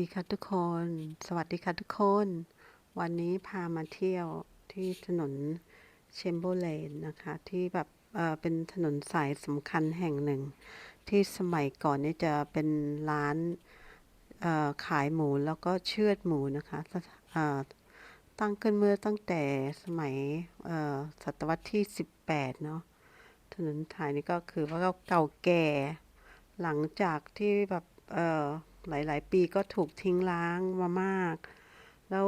ดีค่ะทุกคน สวัสดีค่ะทุกคน วันนี้พามาเที่ยวที่ถนนเชมเบอร์เลนนะคะ ที่แบบเอ่อเป็นถนนสายสำคัญแห่งหนึ่ง ที่สมัยก่อนนี่จะเป็นร้านเอ่อขายหมูแล้วก็เชือดหมูนะคะเอ่อตั้งขึ้นเมื่อตั้งแต่สมัยเอ่อศตวรรษที่ 18 เนาะถนนสายนี้ก็คือว่าเก่าแก่หลังจากที่แบบเอ่อ หลาย ๆ ปีก็ถูกทิ้งร้างมามาก แล้ว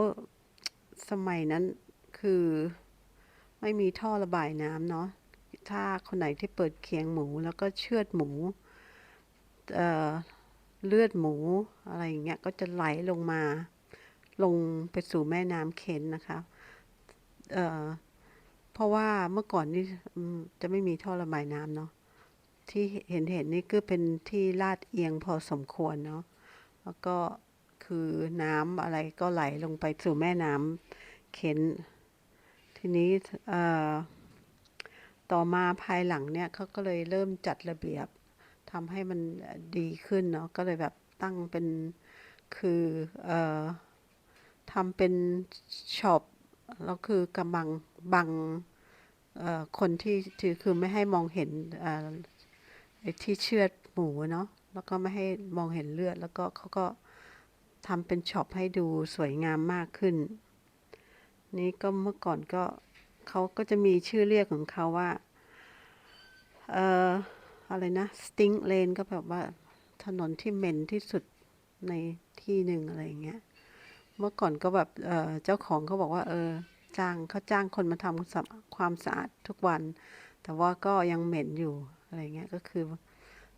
สมัยนั้นคือไม่มีท่อระบายน้ำเนาะ ถ้าคนไหนที่เปิดเคียงหมูแล้วก็เชือดหมูเเลือดหมูอะไรอย่างเงี้ยก็จะไหลลงมา ลงไปสู่แม่น้ำเค็นนะคะเเพราะว่าเมื่อก่อนนี่จะไม่มีท่อระบายน้ำเนาะที่เห็นเห็นนี่ก็เป็นที่ลาดเอียงพอสมควรเนาะ แล้วก็คือน้ำอะไรก็ไหลลงไปสู่แม่น้ำเข็น ทีนี้ต่อมาภายหลังเนี่ยเขาก็เลยเริ่มจัดระเบียบทำให้มันดีขึ้นเนาะก็เลยแบบตั้งเป็นคืออทำเป็นช็อปแล้วคือกำบังบังคนที่ถือคือไม่ให้มองเห็นที่เชือดหมูเนาะ แล้วก็ไม่ให้มองเห็นเลือด แล้วก็เขาก็ทำเป็นช็อปให้ดูสวยงามมากขึ้น นี่ก็เมื่อก่อนก็เขาก็จะมีชื่อเรียกของเขาว่า เอ่อ อะไรนะ stink lane ก็แบบว่าถนนที่เหม็นที่สุดในที่หนึ่งอะไรอย่างเงี้ย เมื่อก่อนก็แบบเออเจ้าของเขาบอกว่า เออ จ้างเขาจ้างคนมาทำความสะอาดทุกวัน แต่ว่าก็ยังเหม็นอยู่อะไรเงี้ย ก็คือ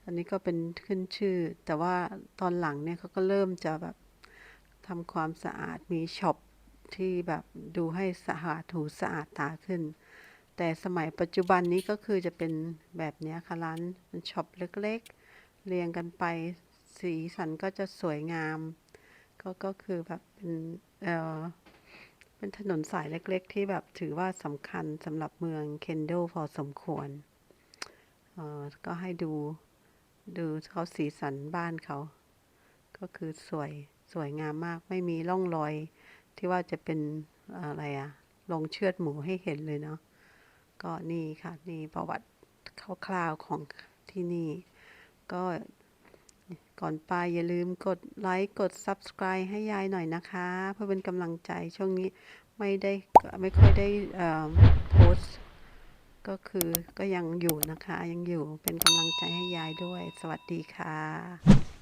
อันนี้ก็เป็นขึ้นชื่อ แต่ว่าตอนหลังเนี่ยเขาก็เริ่มจะแบบทำความสะอาดมีช็อปที่แบบดูให้สะอาดถูสะอาดตาขึ้น แต่สมัยปัจจุบันนี้ก็คือจะเป็นแบบเนี้ยค่ะร้านเป็นช็อปเล็กๆ เรียงกันไปสีสันก็จะสวยงาม ก็ก็คือแบบเป็นเออเป็นถนนสายเล็กๆ ที่แบบถือว่าสำคัญสำหรับเมืองเคนโดพอสมควรเออก็ให้ดู ดูเขาสีสันบ้านเขา ก็คือสวยสวยงามมากไม่มีร่องรอย ที่ว่าจะเป็นอะไรอะลงเชือดหมูให้เห็นเลยเนาะก็นี่ค่ะ นี่ประวัติคร่าวๆของที่นี่ ก็ก่อนไปอย่าลืมกดไลค์กด Subscribe ให้ยายหน่อยนะคะ เพื่อเป็นกำลังใจช่วงนี้ไม่ได้ไม่ค่อยได้ออโพสต์ ก็คือก็ยังอยู่นะคะยังอยู่เป็นกำลังใจให้ยายด้วย สวัสดีค่ะ